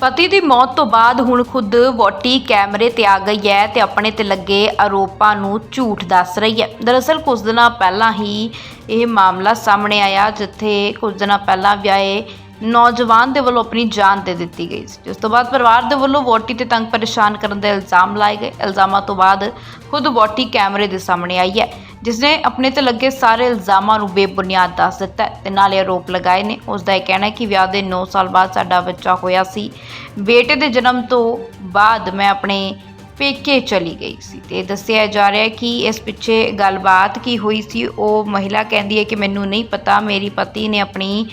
ਪਤੀ ਦੀ ਮੌਤ ਤੋਂ ਬਾਅਦ ਹੁਣ ਖੁਦ ਵੋਟੀ ਕੈਮਰੇ ਤੇ ਆ ਗਈ ਹੈ ਤੇ ਆਪਣੇ ਤੇ ਲੱਗੇ ਆਰੋਪਾਂ ਨੂੰ ਝੂਠ ਦੱਸ ਰਹੀ ਹੈ। ਦਰਅਸਲ ਕੁਝ ਦਿਨਾਂ ਪਹਿਲਾਂ ਹੀ ਇਹ ਮਾਮਲਾ ਸਾਹਮਣੇ ਆਇਆ, ਜਿੱਥੇ ਕੁਝ ਦਿਨਾਂ ਪਹਿਲਾਂ ਵਿਆਹੇ ਨੌਜਵਾਨ ਦੇ ਵੱਲੋਂ ਆਪਣੀ ਜਾਨ ਦੇ ਦਿੱਤੀ ਗਈ ਸੀ। ਜਿਸ ਤੋਂ ਬਾਅਦ ਪਰਿਵਾਰ ਦੇ ਵੱਲੋਂ ਵੋਟੀ ਤੇ ਤੰਗ ਪਰੇਸ਼ਾਨ ਕਰਨ ਦੇ ਇਲਜ਼ਾਮ ਲਾਏ ਗਏ। ਇਲਜ਼ਾਮਾਂ ਤੋਂ ਬਾਅਦ ਖੁਦ ਵੋਟੀ ਕੈਮਰੇ ਦੇ ਸਾਹਮਣੇ ਆਈ ਹੈ। ਜਿਸ ਨੇ ਆਪਣੇ ਤੇ ਲੱਗੇ ਸਾਰੇ ਇਲਜ਼ਾਮਾਂ ਨੂੰ ਬੇਬੁਨਿਆਦ ਦੱਸ ਦਿੱਤਾ ਹੈ ਤੇ ਨਾਲੇ ਆਰੋਪ ਲਗਾਏ ਨੇ। ਉਸ ਦਾ ਇਹ ਕਹਿਣਾ ਹੈ ਕਿ ਵਿਆਹ ਦੇ 9 ਸਾਲ ਬਾਅਦ ਸਾਡਾ ਬੱਚਾ ਹੋਇਆ ਸੀ। ਬੇਟੇ ਦੇ ਜਨਮ ਤੋਂ ਬਾਅਦ ਮੈਂ ਆਪਣੇ ਪੇਕੇ ਚਲੀ ਗਈ ਸੀ ਤੇ ਦੱਸਿਆ ਜਾ ਰਿਹਾ ਹੈ ਕਿ ਇਸ ਪਿੱਛੇ ਗੱਲਬਾਤ ਕੀ ਹੋਈ ਸੀ। ਉਹ ਮਹਿਲਾ ਕਹਿੰਦੀ ਹੈ ਕਿ ਮੈਨੂੰ ਨਹੀਂ ਪਤਾ, ਮੇਰੀ ਪਤੀ ਨੇ ਆਪਣੀ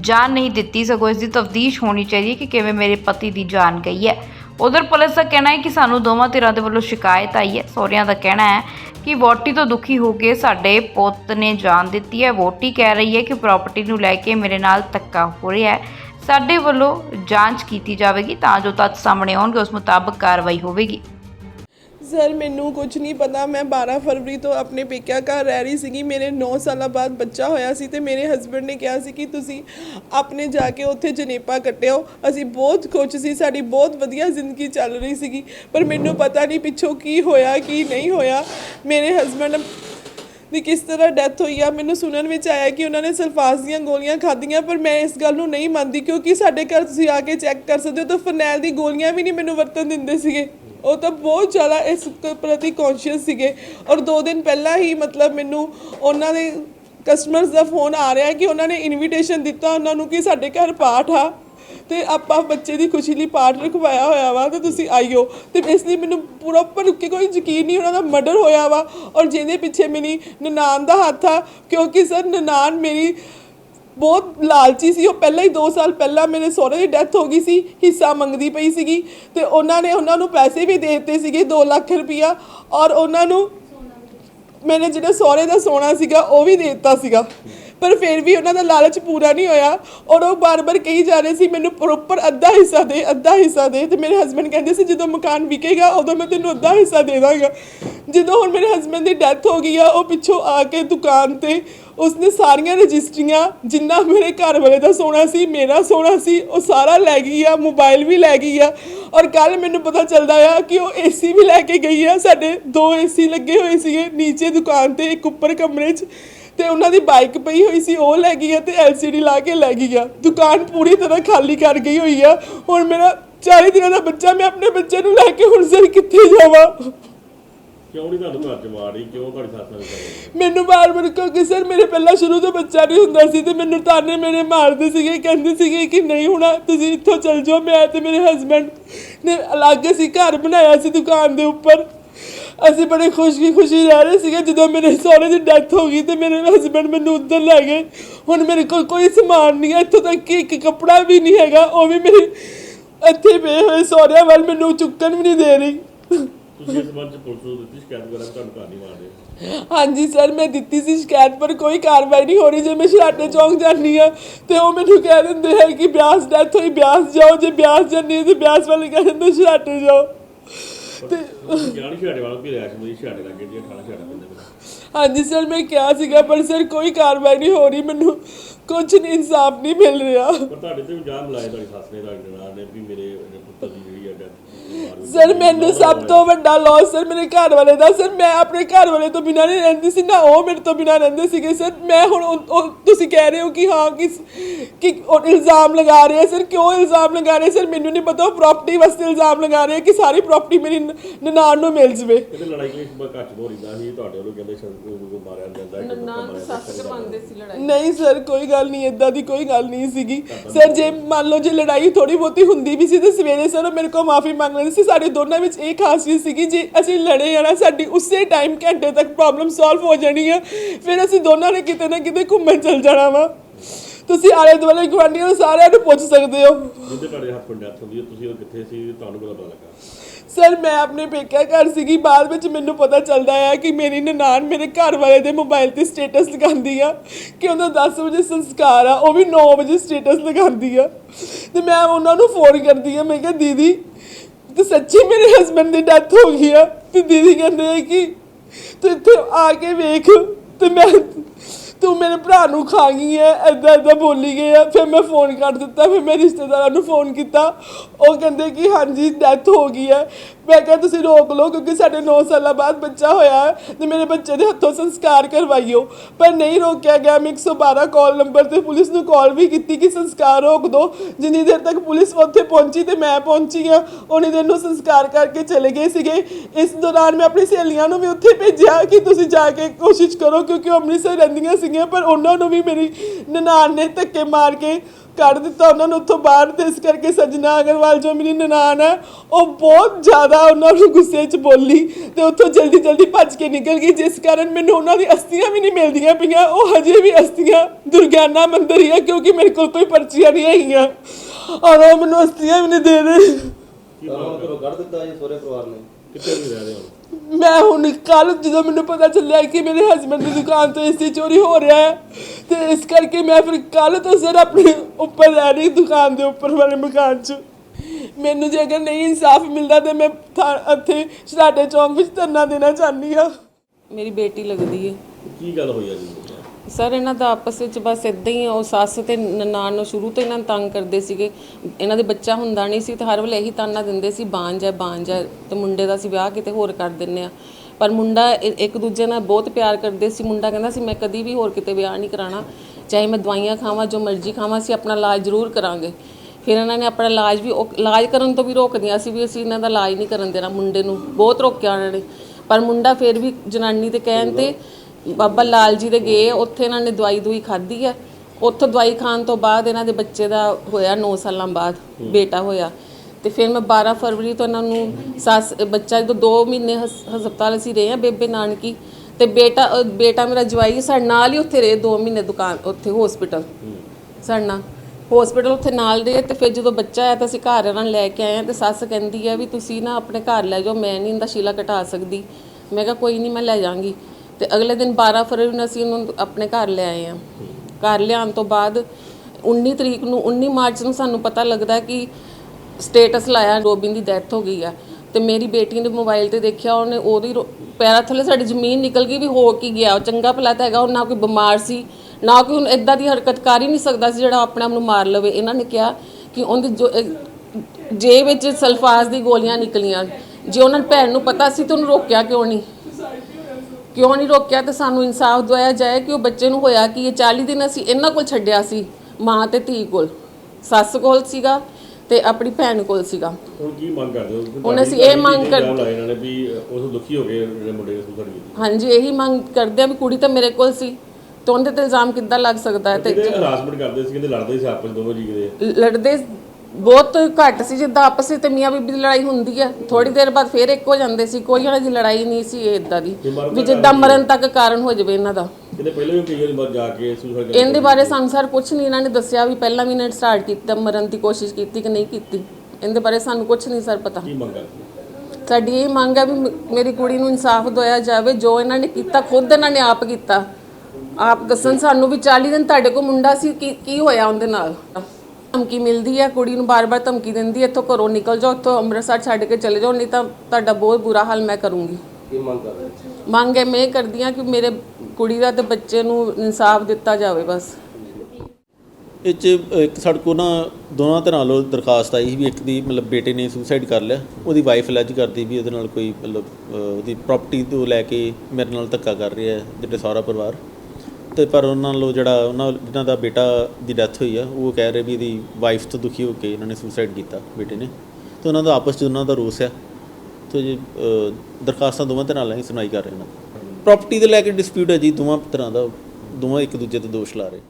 ਜਾਨ ਨਹੀਂ ਦਿੱਤੀ, ਸਗੋਂ ਇਸ ਦੀ ਤਫਤੀਸ਼ ਹੋਣੀ ਚਾਹੀਦੀ ਹੈ ਕਿ ਕਿਵੇਂ ਮੇਰੇ ਪਤੀ ਦੀ ਜਾਨ ਗਈ ਹੈ। ਉਧਰ ਪੁਲਿਸ ਦਾ ਕਹਿਣਾ ਹੈ ਕਿ ਸਾਨੂੰ ਦੋਵਾਂ ਧਿਰਾਂ ਦੇ ਵੱਲੋਂ ਸ਼ਿਕਾਇਤ ਆਈ ਹੈ। ਸਹੁਰਿਆਂ ਦਾ ਕਹਿਣਾ ਹੈ ਕਿ ਵੋਟੀ ਤੋਂ ਦੁਖੀ ਹੋ ਕੇ ਸਾਡੇ ਪੁੱਤ ਨੇ ਜਾਨ ਦਿੱਤੀ ਹੈ। ਵੋਟੀ ਕਹਿ ਰਹੀ ਹੈ ਕਿ ਪ੍ਰਾਪਰਟੀ ਨੂੰ ਲੈ ਕੇ ਮੇਰੇ ਨਾਲ ਧੱਕਾ ਹੋ ਰਿਹਾ ਹੈ। ਸਾਡੇ ਵੱਲੋਂ ਜਾਂਚ ਕੀਤੀ ਜਾਵੇਗੀ ਤਾਂ ਜੋ ਤੱਥ ਸਾਹਮਣੇ ਆਉਣਗੇ, ਉਸ ਮੁਤਾਬਕ ਕਾਰਵਾਈ ਹੋਵੇਗੀ। ਸਰ ਮੈਨੂੰ ਕੁਝ ਨਹੀਂ ਪਤਾ। ਮੈਂ 12 ਫਰਵਰੀ ਤੋਂ ਆਪਣੇ ਪੇਕਿਆ ਘਰ ਰਹਿ ਰਹੀ ਸੀਗੀ। ਮੇਰੇ 9 ਸਾਲਾਂ ਬਾਅਦ ਬੱਚਾ ਹੋਇਆ ਸੀ ਤੇ ਮੇਰੇ ਹਸਬੰਡ ਨੇ ਕਿਹਾ ਸੀ ਕਿ ਤੁਸੀਂ ਆਪਣੇ ਜਾ ਕੇ ਉੱਥੇ ਜਨੇਪਾ ਕੱਟਿਓ। ਅਸੀਂ ਬਹੁਤ ਖੁਸ਼ ਸੀ। ਸਾਡੀ ਬਹੁਤ ਵਧੀਆ ਜ਼ਿੰਦਗੀ ਚੱਲ ਰਹੀ ਸੀਗੀ। ਪਰ ਮੈਨੂੰ ਪਤਾ ਨਹੀਂ ਪਿੱਛੋਂ ਕੀ ਹੋਇਆ, ਕੀ ਨਹੀਂ ਹੋਇਆ। ਮੇਰੇ ਹਸਬੰਡ ਦੀ ਕਿਸ ਤਰ੍ਹਾਂ ਡੈਥ ਹੋਈ ਆ। ਮੈਨੂੰ ਸੁਣਨ ਵਿੱਚ ਆਇਆ ਕਿ ਉਹਨਾਂ ਨੇ ਸਲਫਾਸ ਦੀਆਂ ਗੋਲੀਆਂ ਖਾਧੀਆਂ, ਪਰ ਮੈਂ ਇਸ ਗੱਲ ਨੂੰ ਨਹੀਂ ਮੰਨਦੀ ਕਿਉਂਕਿ ਸਾਡੇ ਘਰ ਤੁਸੀਂ ਆ ਕੇ ਚੈੱਕ ਕਰ ਸਕਦੇ ਹੋ ਤਾਂ ਫਰਨੈਲ ਦੀ ਗੋਲੀਆਂ ਵੀ ਨਹੀਂ ਮੈਨੂੰ ਵਰਤਣ ਦਿੰਦੇ ਸੀਗੇ। ਉਹ ਤਾਂ ਬਹੁਤ ਜ਼ਿਆਦਾ ਇਸ ਪ੍ਰਤੀ ਕੌਨਸ਼ੀਅਸ ਸੀਗੇ। ਔਰ 2 ਦਿਨ ਪਹਿਲਾਂ ਹੀ ਮਤਲਬ ਮੈਨੂੰ ਉਹਨਾਂ ਦੇ ਕਸਟਮਰਸ ਦਾ ਫੋਨ ਆ ਰਿਹਾ ਕਿ ਉਹਨਾਂ ਨੇ ਇਨਵੀਟੇਸ਼ਨ ਦਿੱਤਾ ਉਹਨਾਂ ਨੂੰ ਕਿ ਸਾਡੇ ਘਰ ਪਾਠ ਆ। ਤੇ ਆਪਾਂ ਬੱਚੇ ਦੀ ਖੁਸ਼ੀ ਲਈ ਪਾਠ ਰਖਵਾਇਆ ਹੋਇਆ ਵਾ ਤੇ ਤੁਸੀਂ ਆਇਓ। ਤੇ ਇਸ ਲਈ ਮੈਨੂੰ ਪ੍ਰੋਪਰ ਕਿ ਕੋਈ ਯਕੀਨ ਨਹੀਂ ਉਹਨਾਂ ਦਾ ਮਰਡਰ ਹੋਇਆ ਵਾ। ਔਰ ਜਿਹਦੇ ਪਿੱਛੇ ਮੇਰੀ ਨਨਾਣ ਦਾ ਹੱਥ ਆ, ਕਿਉਂਕਿ ਸਰ ਨਨਾਣ ਮੇਰੀ ਬਹੁਤ ਲਾਲਚੀ ਸੀ। ਉਹ ਪਹਿਲਾਂ ਹੀ 2 ਸਾਲ ਪਹਿਲਾਂ ਮੇਰੇ ਸਹੁਰੇ ਦੀ ਡੈਥ ਹੋ ਗਈ ਸੀ। ਹਿੱਸਾ ਮੰਗਦੀ ਪਈ ਸੀਗੀ ਤੇ ਉਹਨਾਂ ਨੇ ਉਹਨਾਂ ਨੂੰ ਪੈਸੇ ਵੀ ਦੇ ਦਿੱਤੇ ਸੀਗੇ 2 ਲੱਖ ਰੁਪਈਆ ਔਰ ਉਹਨਾਂ ਨੂੰ ਮੈਨੇ ਜਿਹੜਾ ਸਹੁਰੇ ਦਾ ਸੋਨਾ ਸੀਗਾ ਉਹ ਵੀ ਦੇ ਦਿੱਤਾ ਸੀਗਾ। ਪਰ ਫਿਰ ਵੀ ਉਹਨਾਂ ਦਾ ਲਾਲਚ ਪੂਰਾ ਨਹੀਂ ਹੋਇਆ ਔਰ ਉਹ ਬਾਰ-ਬਾਰ ਕਹੀ ਜਾ ਰਹੇ ਸੀ, ਮੈਨੂੰ ਪ੍ਰੋਪਰ ਅੱਧਾ ਹਿੱਸਾ ਦੇ, ਅੱਧਾ ਹਿੱਸਾ ਦੇ। ਤੇ ਮੇਰੇ ਹਸਬੰਡ ਕਹਿੰਦੇ ਸੀ, ਜਦੋਂ ਮਕਾਨ ਵਿਕੇਗਾ, ਉਦੋਂ ਮੈਂ ਤੈਨੂੰ ਅੱਧਾ ਹਿੱਸਾ ਦੇ ਦਾਂਗਾ। ਜਦੋਂ ਹੁਣ ਮੇਰੇ ਹਸਬੰਡ ਦੀ ਡੈਥ ਹੋ ਗਈ ਆ, ਉਹ ਪਿੱਛੋਂ ਆ ਕੇ ਦੁਕਾਨ ਤੇ ਉਸਨੇ ਸਾਰੀਆਂ ਰਜਿਸਟਰੀਆਂ, ਜਿੰਨਾ ਮੇਰੇ ਘਰ ਵਾਲੇ ਦਾ ਸੋਨਾ ਸੀ, ਮੇਰਾ ਸੋਨਾ ਸੀ, ਉਹ ਸਾਰਾ ਲੈ ਗਈ ਆ ਮੋਬਾਈਲ ਵੀ ਲੈ ਗਈ ਆ। ਔਰ ਕੱਲ ਮੈਨੂੰ ਪਤਾ ਚੱਲਦਾ ਆ ਕਿ ਉਹ ਏਸੀ ਵੀ ਲੈ ਕੇ ਗਈ ਆ। ਸਾਡੇ ਦੋ ਏਸੀ ਲੱਗੇ ਹੋਏ ਸੀਗੇ, ਨੀਚੇ ਦੁਕਾਨ ਤੇ, ਇੱਕ ਉੱਪਰ ਕਮਰੇ 'ਚ। ਤੇ ਉਹਨਾਂ ਦੀ ਬਾਈਕ ਪਈ ਹੋਈ ਸੀ, ਉਹ ਲੈ ਗਈ ਆ ਤੇ ਐਲਸੀਡੀ ਲਾ ਕੇ ਲੈ ਗਈ ਆ। ਦੁਕਾਨ ਪੂਰੀ ਤਰ੍ਹਾਂ ਖਾਲੀ ਕਰ ਗਈ ਹੋਈ ਆ। ਹੁਣ ਮੇਰਾ 40 ਦਿਨਾਂ ਦਾ ਬੱਚਾ, ਮੈਂ ਆਪਣੇ ਬੱਚੇ ਨੂੰ ਲੈ ਕੇ ਹੁਣ ਸਰ ਕਿੱਥੇ ਜਾਵਾਂ? ਕਿਉਂ ਨਹੀਂ ਤੁਹਾਨੂੰ ਘਰ ਚ ਕਿਉਂ ਤੁਹਾਡੀ ਸੱਸ ਨਾਲ ਕਰ ਮੈਨੂੰ ਬਾਰ-ਬਾਰ ਕਿਉਂਕਿ ਸਰ ਮੇਰੇ ਪਹਿਲਾਂ ਸ਼ੁਰੂ ਤੋਂ ਬੱਚਾ ਨਹੀਂ ਹੁੰਦਾ ਸੀ ਤੇ ਮੈਨੂੰ ਤਾਨੇ ਮੇਰੇ ਮਾਰਦੇ ਸੀਗੇ, ਕਹਿੰਦੇ ਸੀਗੇ ਕਿ ਨਹੀਂ ਹੋਣਾ ਤੁਸੀਂ ਇੱਥੋਂ ਚਲ ਜਾਓ, ਮੈਂ ਤੇ ਮੇਰੇ ਹਸਬੰਡ ਨੇ ਅਲੱਗ ਅਸੀਂ ਘਰ ਬਣਾਇਆ ਸੀ ਦੁਕਾਨ ਦੇ ਉੱਪਰ। ਅਸੀਂ ਬੜੇ ਖੁਸ਼ੀ ਖੁਸ਼ੀ ਰਹਿ ਰਹੇ ਸੀਗੇ ਜਦੋਂ ਮੇਰੇ ਸਹੁਰੇ ਦੀ ਡੈਥ ਹੋ ਗਈ ਤੇ ਮੇਰੇ ਹਸਬੰਡ ਮੈਨੂੰ ਉੱਧਰ ਲੈ ਗਏ। ਹੁਣ ਮੇਰੇ ਕੋਲ ਕੋਈ ਸਮਾਨ ਨਹੀਂ ਹੈ, ਇੱਥੋਂ ਤੱਕ ਕਿ ਇੱਕ ਕੱਪੜਾ ਵੀ ਨਹੀਂ ਹੈਗਾ, ਉਹ ਵੀ ਮੇਰੇ ਇੱਥੇ ਪਏ ਹੋਏ ਸਹੁਰਿਆਂ ਵੱਲ ਮੈਨੂੰ ਚੁੱਕਣ ਵੀ ਨਹੀਂ ਦੇ ਰਹੀ। ਤੁਸੀਂ ਇਸ ਸੰਬੰਧ ਚ ਪੁਲਿਸ ਨੂੰ ਦਿੱਤੀ ਸ਼ਿਕਾਇਤ ਵਗੈਰਾ ਵੀ ਤੁਹਾਨੂੰ ਘਰ ਨਹੀਂ ਮਾਰ ਰਹੇ ਹਾਂਜੀ ਸਰ ਮੈਂ ਦਿੱਤੀ ਸੀ ਸ਼ਿਕਾਇਤ ਪਰ ਕੋਈ ਕਾਰਵਾਈ ਨਹੀਂ ਹੋ ਰਹੀ। ਜੇ ਮੈਂ ਸ਼ਰਾਟੇ ਚੌਂਕ ਜਾਂਦੀ ਆ ਤੇ ਉਹ ਮੈਨੂੰ ਕਹਿ ਦਿੰਦੇ ਹੈ ਕਿ ਬਿਆਸ ਡੈਥ ਹੋਈ ਬਿਆਸ ਜਾਓ। ਜੇ ਬਿਆਸ ਜਾਂਦੀ ਹੈ ਤੇ ਬਿਆਸ ਵਾਲੇ ਕਹਿ ਦਿੰਦੇ ਸ਼ਰਾਟੇ ਜਾਓ। ਤੇ ਜਾਣੀ ਛਾੜੇ ਵਾਲਾ ਵੀ ਰੈਸ਼ ਮੇਰੀ ਛਾੜੇ ਲੱਗੇ ਜੀ ਠਾਣਾ ਛਾੜਾ ਪੈਂਦਾ ਮੇਰਾ ਹਾਂਜੀ ਸਰ ਮੈਂ ਕਿਹਾ ਸੀਗਾ ਪਰ ਸਰ ਕੋਈ ਕਾਰਵਾਈ ਨਹੀਂ ਹੋ ਰਹੀ। ਮੈਨੂੰ ਕੁਝ ਨਹੀਂ ਇਨਸਾਫ ਨਹੀਂ ਮਿਲ ਰਿਹਾ। ਪਰ ਤੁਹਾਡੇ ਤੇ ਇਲਜ਼ਾਮ ਲਾਏ ਤੁਹਾਡੀ ਸੱਸ ਨੇ ਤੁਹਾਡੇ ਨਾਲ ਨੇ ਵੀ ਮੇਰੇ ਪੁੱਤਰ ਦੀ ਜਿਹੜੀ ਸਰ ਮੈਨੂੰ ਸਭ ਤੋਂ ਵੱਡਾ ਲਾਸ ਸਰ ਮੇਰੇ ਘਰ ਵਾਲੇ ਦਾ ਸਰ ਮੈਂ ਆਪਣੇ ਘਰ ਵਾਲੇ ਤੋਂ ਬਿਨਾਂ ਨਹੀਂ ਰਹਿੰਦੀ ਸੀ ਨਾ ਉਹ ਮੇਰੇ ਤੋਂ ਬਿਨਾਂ ਰਹਿੰਦੇ ਸੀਗੇ ਸਰ। ਮੈਂ ਹੁਣ ਉਹ- ਉਹ ਤੁਸੀਂ ਕਹਿ ਰਹੇ ਹੋ ਕਿ ਹਾਂ ਕਿ ਕਿ ਉਹ ਇਲਜ਼ਾਮ ਲਗਾ ਰਹੇ ਆ ਸਰ। ਕਿਉਂ ਇਲਜ਼ਾਮ ਲਗਾ ਰਹੇ ਸਰ? ਮੈਨੂੰ ਨਹੀਂ ਪਤਾ ਉਹ ਪ੍ਰਾਪਰਟੀ ਵਾਸਤੇ ਇਲਜ਼ਾਮ ਲਗਾ ਰਹੇ ਆ ਕਿ ਸਾਰੀ ਪ੍ਰਾਪਰਟੀ ਮੇਰੀ ਨ- ਨਨਾਣ ਨੂੰ ਮਿਲ ਜਵੇ। ਕਹਿੰਦੇ ਲੜਾਈ ਕਲੇਸ਼ ਬਹੁਤ ਘੱਟ ਹੋ ਰਿਹਾ ਸੀ ਤੁਹਾਡੇ ਵੱਲੋਂ ਕਹਿੰਦੇ ਸ਼ੰਕੂ ਨੂੰ ਮਾਰਿਆ ਜਾਂਦਾ ਹੈ ਨਨਾਣ ਸੱਸ ਕਰਵਾਉਂਦੇ ਸੀ ਲੜਾਈ। ਨਹੀਂ ਸਰ ਕੋਈ ਗੱਲ ਨਹੀਂ ਇਦਾਂ ਦੀ ਕੋਈ ਗੱਲ ਨਹੀਂ ਸੀਗੀ। ਸਰ ਜੇ ਮੰਨ ਲਓ ਜੇ ਲੜਾਈ ਥੋੜੀ ਬਹੁਤੀ ਹੁੰਦੀ ਵੀ ਸੀ ਤੇ ਸਵੇਰੇ ਸਰ ਉਹ ਮੇਰੇ ਕੋਲ ਮਾਫੀ ਮੰਗ ਲੈਂਦੇ ਸੀ ਸਾਡੇ ਦੋਨਾਂ ਵਿੱਚ ਇਹ ਖਾਸੀਅਤ ਸੀਗੀ ਜੇ ਅਸੀਂ ਲੜੇ ਆ ਨਾ ਸਾਡੀ ਉਸੇ ਟਾਈਮ ਘੰਟੇ ਤੱਕ ਪ੍ਰੋਬਲਮ ਸੋਲਵ ਹੋ ਜਾਣੀ ਆ। ਫਿਰ ਅਸੀਂ ਦੋਨਾਂ ਨੇ ਕਿਤੇ ਨਾ ਕਿਤੇ ਘੁੰਮਣ ਚੱਲ ਜਾਣਾ ਵਾ। ਤੁਸੀਂ ਆਲੇ ਦੁਆਲੇ ਗੁਆਂਢੀਆਂ ਨੂੰ ਸਾਰਿਆਂ ਨੂੰ ਪੁੱਛ ਸਕਦੇ ਹੋ। ਜਿੱਦੇ ਤੁਹਾਡੇ ਹੱਥ ਡੈਥ ਹੁੰਦੀ ਹੈ ਤੁਸੀਂ ਉਹ ਕਿੱਥੇ ਸੀ ਤੁਹਾਨੂੰ ਕਦੋਂ ਪਤਾ ਲੱਗਾ। ਸਰ ਮੈਂ ਆਪਣੇ ਪੇਕਿਆ ਘਰ ਸੀਗੀ ਬਾਅਦ ਵਿੱਚ ਮੈਨੂੰ ਪਤਾ ਚੱਲਦਾ ਆ ਕਿ ਮੇਰੀ ਨਨਾਣ ਮੇਰੇ ਘਰ ਵਾਲੇ ਦੇ ਮੋਬਾਈਲ ਤੇ ਸਟੇਟਸ ਲਗਾਉਂਦੀ ਆ। ਕਿ ਉਹਦਾ 10 ਵਜੇ ਸੰਸਕਾਰ ਆ ਉਹ ਵੀ 9 ਵਜੇ ਸਟੇਟਸ ਲਗਾਉਂਦੀ ਆ। ਤੇ ਮੈਂ ਉਹਨਾਂ ਨੂੰ ਫੋਨ ਕਰਦੀ ਆ ਮੈਂ ਕਿਹਾ ਦੀਦੀ ਤੇ ਸੱਚੀ ਮੇਰੇ ਹਸਬੰਡ ਦੀ ਡੈਥ ਹੋ ਗਈ ਆ ਤੇ ਦੀਦੀ ਕਹਿੰਦੇ ਆ ਕਿ ਤੂੰ ਇੱਥੇ ਆ ਕੇ ਵੇਖ ਤੇ ਮੈਂ ਤੂੰ ਮੇਰੇ ਭਰਾ ਨੂੰ ਖਾ ਗਈ ਹੈ ਐਦਾਂ ਐਦਾਂ ਬੋਲੀ ਗਈ ਹੈ ਫਿਰ ਮੈਂ ਫੋਨ ਕਰ ਦਿੱਤਾ, ਫਿਰ ਮੈਂ ਰਿਸ਼ਤੇਦਾਰਾਂ ਨੂੰ ਫੋਨ ਕੀਤਾ। ਉਹ ਕਹਿੰਦੇ ਕਿ ਹਾਂਜੀ ਡੈਥ ਹੋ ਗਈ ਹੈ ਮੈਂ ਕਿਹਾ, ਤੁਸੀਂ ਰੋਕ ਲਓ, ਕਿਉਂਕਿ ਸਾਡੇ 9 ਸਾਲਾਂ ਬਾਅਦ ਬੱਚਾ ਹੋਇਆ ਹੈ ਤੇ ਮੇਰੇ ਬੱਚੇ ਦੇ ਹੱਥੋਂ ਸੰਸਕਾਰ ਕਰਵਾਈਓ। ਪਰ ਨਹੀਂ ਰੋਕਿਆ ਗਿਆ, ਮੈਂ 112 ਕਾਲ ਨੰਬਰ ਤੇ ਪੁਲਿਸ ਨੂੰ ਕਾਲ ਵੀ ਕੀਤੀ ਕਿ ਸੰਸਕਾਰ ਰੋਕ ਦਿਓ ਜਿੰਨੀ ਦੇਰ ਤੱਕ ਪੁਲਿਸ ਉੱਥੇ ਪਹੁੰਚੀ ਤੇ ਮੈਂ ਪਹੁੰਚੀ ਆ ਉਨੀ ਦੇਰ ਨੂੰ ਸੰਸਕਾਰ ਕਰਕੇ ਚਲੇ ਗਏ ਸੀਗੇ। ਇਸ ਦੌਰਾਨ ਮੈਂ ਆਪਣੀ ਸਹੇਲੀਆਂ ਨੂੰ ਵੀ ਉੱਥੇ ਭੇਜਿਆ ਕਿ ਤੁਸੀਂ ਜਾ ਕੇ ਕੋਸ਼ਿਸ਼ ਕਰੋ, ਕਿਉਂਕਿ ਉਹ ਅੰਮ੍ਰਿਤਸਰ ਰਹਿੰਦੀਆਂ ਸੀ ਸੀਗੀਆਂ ਪਰ ਉਹਨਾਂ ਨੂੰ ਵੀ ਮੇਰੀ ਨਨਾਣ ਨੇ ਧੱਕੇ ਮਾਰ ਕੇ ਕੱਢ ਦਿੱਤਾ। ਉਹਨਾਂ ਨੂੰ ਉੱਥੋਂ ਬਾਹਰ ਤੇ ਇਸ ਕਰਕੇ ਸਜਣਾ ਅਗਰਵਾਲ ਜੋ ਮੇਰੀ ਨਨਾਣ ਹੈ, ਉਹ ਬਹੁਤ ਜ਼ਿਆਦਾ ਉਹਨਾਂ ਨੂੰ ਗੁੱਸੇ 'ਚ ਬੋਲੀ ਤੇ ਉੱਥੋਂ ਜਲਦੀ ਜਲਦੀ ਭੱਜ ਕੇ ਨਿਕਲ ਗਈ, ਜਿਸ ਕਾਰਨ ਮੈਨੂੰ ਉਹਨਾਂ ਦੀ ਅਸਥੀਆਂ ਵੀ ਨਹੀਂ ਮਿਲਦੀਆਂ ਪਈਆਂ। ਉਹ ਹਜੇ ਵੀ ਅਸਥੀਆਂ ਦੁਰਗਿਆਨਾ ਮੰਦਿਰ ਹੀ ਹੈ ਕਿਉਂਕਿ ਮੇਰੇ ਕੋਲ ਕੋਈ ਪਰਚੀਆਂ ਨਹੀਂ ਹੈਗੀਆਂ। ਔਰ ਉਹ ਮੈਨੂੰ ਅਸਥੀਆਂ ਵੀ ਨਹੀਂ ਦੇ ਰਹੇ। ਕੀ ਮੰਗ ਕਰੋ ਕੱਢ ਦਿੱਤਾ ਜੀ ਸਹੁਰੇ ਪਰਿਵਾਰ ਨੇ। ਕਿੱਥੇ ਵੀ ਰਹਿ ਰਹੇ ਹੋ? ਮੈਂ ਹੁਣ ਕੱਲ ਜਦੋਂ ਮੈਨੂੰ ਪਤਾ ਚੱਲਿਆ ਕਿ ਮੇਰੇ ਹਸਬੰਡ ਦੀ ਦੁਕਾਨ ਤੋਂ ਏਸੀ ਚੋਰੀ ਹੋ ਰਿਹਾ ਹੈ ਤੇ ਇਸ ਕਰਕੇ ਮੈਂ ਫਿਰ ਕੱਲ ਤੋਂ ਸਰ ਆਪਣੇ ਉੱਪਰ ਰਹਿ ਰਹੀ ਦੁਕਾਨ ਦੇ ਉੱਪਰ ਵਾਲੇ ਮਕਾਨ 'ਚ। ਮੈਨੂੰ ਜੇ ਅਗਰ ਨਹੀਂ ਇਨਸਾਫ ਮਿਲਦਾ ਤੇ ਮੈਂ ਥਾ- ਇੱਥੇ ਸ਼ਰਾਡੇ ਚੌਂਕ ਵਿੱਚ ਧਰਨਾ ਦੇਣਾ ਚਾਹੁੰਦੀ ਹਾਂ। ਮੇਰੀ ਬੇਟੀ ਲੱਗਦੀ ਹੈ। ਕੀ ਗੱਲ ਹੋਈ ਆ ਜੀ? ਸਰ, ਇਹਨਾਂ ਦਾ ਆਪਸ ਵਿੱਚ ਬਸ ਇਦਾਂ ਹੀ ਉਹ ਸੱਸ ਤੇ ਨਨਾਣ ਨੂੰ ਸ਼ੁਰੂ ਤੋਂ ਇਹਨਾਂ ਨੂੰ ਤੰਗ ਕਰਦੇ ਸੀਗੇ। ਇਹਨਾਂ ਦੇ ਬੱਚਾ ਹੁੰਦਾ ਨਹੀਂ ਸੀ ਤੇ ਹਰ ਵੇਲੇ ਇਹੀ ਤਾਨਾ ਦਿੰਦੇ ਸੀ, ਬਾਂਝ ਹੈ ਬਾਂਝ ਹੈ। ਤੇ ਮੁੰਡੇ ਦਾ ਸੀ ਵਿਆਹ ਕਿਤੇ ਹੋਰ ਕਰ ਦਿੰਨੇ ਆ ਪਰ ਮੁੰਡਾ ਇੱਕ ਦੂਜੇ ਨਾਲ ਬਹੁਤ ਪਿਆਰ ਕਰਦੇ ਸੀ। ਮੁੰਡਾ ਕਹਿੰਦਾ ਸੀ, ਮੈਂ ਕਦੀ ਵੀ ਹੋਰ ਕਿਤੇ ਵਿਆਹ ਨਹੀਂ ਕਰਾਣਾ ਚਾਹੇ ਮੈਂ ਦਵਾਈਆਂ ਖਾਵਾਂ, ਜੋ ਮਰਜ਼ੀ ਖਾਵਾਂ ਸੀ ਆਪਣਾ ਇਲਾਜ ਜ਼ਰੂਰ ਕਰਾਂਗੇ। ਫਿਰ ਇਹਨਾਂ ਨੇ ਆਪਣਾ ਇਲਾਜ ਵੀ ਉਹ- ਇਲਾਜ ਕਰਨ ਤੋਂ ਵੀ ਰੋਕਦੀਆਂ ਸੀ ਵੀ ਅਸੀਂ ਇਹਨਾਂ ਦਾ ਇਲਾਜ ਨਹੀਂ ਕਰਨ ਦੇਣਾ ਮੁੰਡੇ ਨੂੰ। ਬਹੁਤ ਰੋਕਿਆ ਉਹਨਾਂ ਨੇ। ਪਰ ਮੁੰਡਾ ਫਿਰ ਵੀ ਜਨਾਨੀ ਦੇ ਕਹਿਣ ਤੇ ਬਾਬਾ ਲਾਲ ਜੀ ਦੇ ਗਏ ਉੱਥੇ ਇਹਨਾਂ ਨੇ ਦਵਾਈ ਦੂਈ ਖਾਧੀ ਹੈ ਉੱਥੋਂ ਦਵਾਈ ਖਾਣ ਤੋਂ ਬਾਅਦ ਇਹਨਾਂ ਦੇ ਬੱਚੇ ਦਾ ਹੋਇਆ 9 ਸਾਲਾਂ ਬਾਅਦ ਬੇਟਾ ਹੋਇਆ। ਤੇ ਫਿਰ ਮੈਂ 12 ਫਰਵਰੀ ਤੋਂ ਇਹਨਾਂ ਨੂੰ ਸੱਸ ਬੱਚਾ ਜਦੋਂ 2 ਮਹੀਨੇ ਹਸ- ਹਸਪਤਾਲ ਅਸੀਂ ਰਹੇ ਆ ਬੇਬੇ ਨਾਨਕੀ ਤੇ ਬੇਟਾ ਬੇਟਾ ਮੇਰਾ ਜਵਾਈ ਸਾਡੇ ਨਾਲ ਹੀ ਉੱਥੇ ਰਹੇ 2 ਮਹੀਨੇ ਦੁਕਾਨ ਉੱਥੇ ਹਸਪੀਟਲ ਸਾਡੇ ਨਾਲ। ਹਸਪੀਟਲ ਉੱਥੇ ਨਾਲ ਰਹੇ ਤੇ ਫਿਰ ਜਦੋਂ ਬੱਚਾ ਆਇਆ ਤਾਂ ਅਸੀਂ ਘਰ ਇਹਨਾਂ ਨੂੰ ਲੈ ਕੇ ਆਏ ਤੇ ਸੱਸ ਕਹਿੰਦੀ ਆ ਵੀ ਤੁਸੀਂ ਨਾ ਆਪਣੇ ਘਰ ਲੈ ਜਾਓ ਮੈਂ ਨਹੀਂ ਇਹਦਾ ਸ਼ੀਲਾ ਘਟਾ ਸਕਦੀ। ਮੈਂ ਕਿਹਾ ਕੋਈ ਨਹੀਂ ਮੈਂ ਲੈ ਜਾਵਾਂਗੀ। ਤੇ ਅਗਲੇ ਦਿਨ 12 ਫਰਵਰੀ ਨੂੰ ਅਸੀਂ ਉਹਨੂੰ ਆਪਣੇ ਘਰ ਲੈ ਆਏ ਆ ਘਰ ਲਿਆਉਣ ਤੋਂ ਬਾਅਦ 19 ਤਰੀਕ ਨੂੰ 19 ਮਾਰਚ ਨੂੰ ਸਾਨੂੰ ਪਤਾ ਲੱਗਦਾ ਕਿ ਸਟੇਟਸ ਲਾਇਆ ਰੋਬਿਨ ਦੀ ਡੈਥ ਹੋ ਗਈ ਆ। ਤੇ ਮੇਰੀ ਬੇਟੀ ਨੇ ਮੋਬਾਈਲ ਤੇ ਦੇਖਿਆ, ਉਹਨੇ ਉਹਦੀ ਰੋ- ਪੈਰਾਂ ਥੱਲੇ ਸਾਡੀ ਜ਼ਮੀਨ ਨਿਕਲ ਗਈ ਵੀ ਹੋ ਕੀ ਗਿਆ। ਉਹ ਚੰਗਾ ਭਲਾ ਤਾਂ ਹੈਗਾ, ਉਹ ਨਾ ਕੋਈ ਬਿਮਾਰ ਸੀ, ਨਾ ਕੋਈ ਉਹਨੂੰ ਇਦਾਂ ਦੀ ਹਰਕਤ ਕਰ ਹੀ ਨਹੀਂ ਸਕਦਾ ਸੀ ਜਿਹੜਾ ਆਪਣੇ ਆਪ ਨੂੰ ਮਾਰ ਲਵੇ। ਇਹਨਾਂ ਨੇ ਕਿਹਾ ਕਿ ਉਹਦੀ ਜੋ ਇਹ- ਜੇ ਵਿੱਚ ਸਲਫਾਜ਼ ਦੀ ਗੋਲੀਆਂ ਨਿਕਲੀਆਂ। ਜੇ ਉਹਨਾਂ ਨੂੰ ਭੈਣ ਨੂੰ ਪਤਾ ਸੀ ਤਾਂ ਉਹਨੂੰ ਰੋਕਿਆ ਕਿਉਂ ਨਹੀਂ? ਕਿਉਂ ਨਹੀਂ ਰੋਕਿਆ ਤੇ ਸਾਨੂੰ ਇਨਸਾਫ ਦਵਾਇਆ ਜਾਏ ਕਿ ਉਹ ਬੱਚੇ ਨੂੰ ਹੋਇਆ ਕਿ ਇਹ 40 ਦਿਨ ਅਸੀਂ ਇਹਨਾਂ ਕੋਲ ਛੱਡਿਆ ਸੀ ਮਾਂ ਤੇ ਧੀ ਕੋਲ। ਸੱਸ ਕੋਲ ਸੀਗਾ ਤੇ ਆਪਣੀ ਭੈਣ ਕੋਲ ਸੀਗਾ। ਹੁਣ ਕੀ ਮੰਗ ਕਰਦੇ ਹੋ? ਹੁਣ ਅਸੀਂ ਇਹ ਮੰਗ ਕੀ ਕਰ- ਇਲਜ਼ਾਮ ਲਾਏ ਇਹਨਾਂ ਨੇ ਵੀ ਉਸ ਦੁਖੀ ਹੋ ਗਏ ਜਿਹੜੇ ਮੁੰਡੇ ਨੇ ਸੁਸਾਈਡ ਕੀਤੀ ਹਾਂਜੀ ਇਹੀ ਮੰਗ ਕਰਦੇ ਆ ਵੀ ਕੁੜੀ ਤਾਂ ਮੇਰੇ ਕੋਲ ਸੀ। ਤੇ ਉਹਦੇ ਤੇ ਇਲਜ਼ਾਮ ਕਿੱਦਾਂ ਲੱਗ ਸਕਦਾ ਹੈ? ਤੇ ਹਰਾਸਮੈਂਟ ਕਰਦੇ ਸੀ ਕਹਿੰਦੇ ਲੜਦੇ ਸੀ ਆਪਸ ਦੋਨੋਂ ਜੀ ਕਿਤੇ? ਲੜਦੇ ਬਹੁਤ ਘੱਟ ਸੀ ਜਿੱਦਾਂ ਆਪਸ ਵਿੱਚ ਤੇ ਮੀਆਂ ਬੀਬੀ ਦੀ ਲੜਾਈ ਹੁੰਦੀ ਹੈ ਥੋੜੀ ਦੇਰ ਬਾਅਦ ਫੇਰ ਇੱਕ ਹੋ ਜਾਂਦੇ ਸੀ ਕੋਈ ਉਹਨਾਂ ਦੀ ਲੜਾਈ ਨਹੀਂ ਸੀ ਇਦਾਂ ਦੀ ਵੀ ਜਿੱਦਾਂ ਮਰਨ ਤੱਕ ਕਾਰਨ ਹੋ ਜਾਵੇ ਇਹਨਾਂ ਦਾ। ਕਹਿੰਦੇ ਪਹਿਲਾਂ ਵੀ ਕਈ ਵਾਰ ਜਾ ਕੇ ਸੁਸਾਈਡ ਇਹਦੇ ਬਾਰੇ ਸਾਨੂੰ ਸਰ ਕੁਝ ਨਹੀਂ ਇਹਨਾਂ ਨੇ ਦੱਸਿਆ ਵੀ ਪਹਿਲਾਂ ਵੀ ਇਹਨਾਂ ਨੇ ਸਟਾਰਟ ਕੀਤਾ ਮਰਨ ਦੀ ਕੋਸ਼ਿਸ਼ ਕੀਤੀ ਕਿ ਨਹੀਂ ਕੀਤੀ। ਇਹਦੇ ਬਾਰੇ ਸਾਨੂੰ ਕੁਝ ਨਹੀਂ ਸਰ ਪਤਾ। ਕੀ ਮੰਗ ਸਾਡੀ ਇਹ ਮੰਗ ਹੈ ਵੀ ਮ- ਮੇਰੀ ਕੁੜੀ ਨੂੰ ਇਨਸਾਫ ਦਿਵਾਇਆ ਜਾਵੇ ਜੋ ਇਹਨਾਂ ਨੇ ਕੀਤਾ ਖੁਦ ਇਹਨਾਂ ਨੇ ਆਪ ਕੀਤਾ। ਆਪ ਦੱਸਣ ਸਾਨੂੰ ਵੀ 40 ਦਿਨ ਤੁਹਾਡੇ ਕੋਲ ਮੁੰਡਾ ਸੀ ਕੀ ਕੀ ਹੋਇਆ ਉਹਦੇ ਨਾਲ? ਧਮਕੀ ਮਿਲਦੀ ਹੈ ਕੁੜੀ ਨੂੰ ਬਾਰ-ਬਾਰ ਧਮਕੀ ਦਿੰਦੀ ਹੈ ਇੱਥੋਂ ਘਰੋਂ ਨਿਕਲ ਜਾਓ ਇੱਥੋਂ ਅੰਮ੍ਰਿਤਸਰ ਛੱਡ ਕੇ ਚਲੇ ਜਾਓ ਨਹੀਂ ਤਾਂ ਤੁਹਾਡਾ ਬਹੁਤ ਬੁਰਾ ਹਾਲ ਮੈਂ ਕਰੂੰਗੀ। ਕੀ ਮੰਗ ਕਰ ਰਹੇ ਹੋ? ਮੰਗ ਮੈਂ ਇਹ ਕਰਦੀ ਹਾਂ ਕਿ ਮੇਰੇ ਕੁੜੀ ਦਾ ਤੇ ਬੱਚੇ ਨੂੰ ਇਨਸਾਫ ਦਿੱਤਾ ਜਾਵੇ ਬਸ। ਇਹ 'ਚ ਇੱਕ ਸਾਡੇ ਕੋਲ ਨਾ ਦੋਨਾਂ ਤਰ੍ਹਾਂ ਵੱਲੋਂ ਦਰਖਾਸਤ ਆਈ ਸੀ ਵੀ ਇੱਕ ਦੀ ਮਤਲਬ ਬੇਟੇ ਨੇ ਸੁਸਾਈਡ ਕਰ ਲਿਆ ਉਹਦੀ ਵਾਈਫ ਅਲੈਜ ਕਰਦੀ ਵੀ ਉਹਦੇ ਨਾਲ ਕੋਈ ਮਤਲਬ ਅਹ, ਉਹਦੀ ਪ੍ਰਾਪਰਟੀ ਤੋਂ ਲੈ ਕੇ ਮੇਰੇ ਨਾਲ ਧੱਕਾ ਕਰ ਰਿਹਾ ਹੈ ਜਿਹੜੇ ਸਾਰਾ ਪਰਿਵਾਰ। ਤੇ ਪਰ ਉਹਨਾਂ ਵੱਲੋਂ ਜਿਹੜਾ ਉਹਨਾਂ ਜਿਨ੍ਹਾਂ ਦਾ ਬੇਟਾ ਦੀ ਡੈਥ ਹੋਈ ਆ, ਉਹ ਕਹਿ ਰਹੇ ਵੀ ਇਹਦੀ ਵਾਈਫ ਤੋਂ ਦੁਖੀ ਹੋ ਕੇ ਇਹਨਾਂ ਨੇ ਸੁਸਾਈਡ ਕੀਤਾ ਬੇਟੇ ਨੇ। ਤੇ ਉਹਨਾਂ ਦਾ ਆਪਸ 'ਚ ਉਹਨਾਂ ਦਾ ਰੋਸ ਆ। ਤੇ ਜੀ ਦਰਖਾਸਤਾਂ ਦੋਵਾਂ ਤਰ੍ਹਾਂ ਨਾਲ ਹੀ ਸੁਣਾਈ ਕਰ ਰਹੇ ਨੇ ਪ੍ਰਾਪਰਟੀ ਦੇ ਲੈ ਕੇ ਡਿਸਪਿਊਟ ਹੈ ਜੀ, ਦੋਵਾਂ ਤਰ੍ਹਾਂ ਦਾ, ਦੋਵਾਂ ਇੱਕ ਦੂਜੇ ਤੇ ਦੋਸ਼ ਲਾ ਰਹੇ।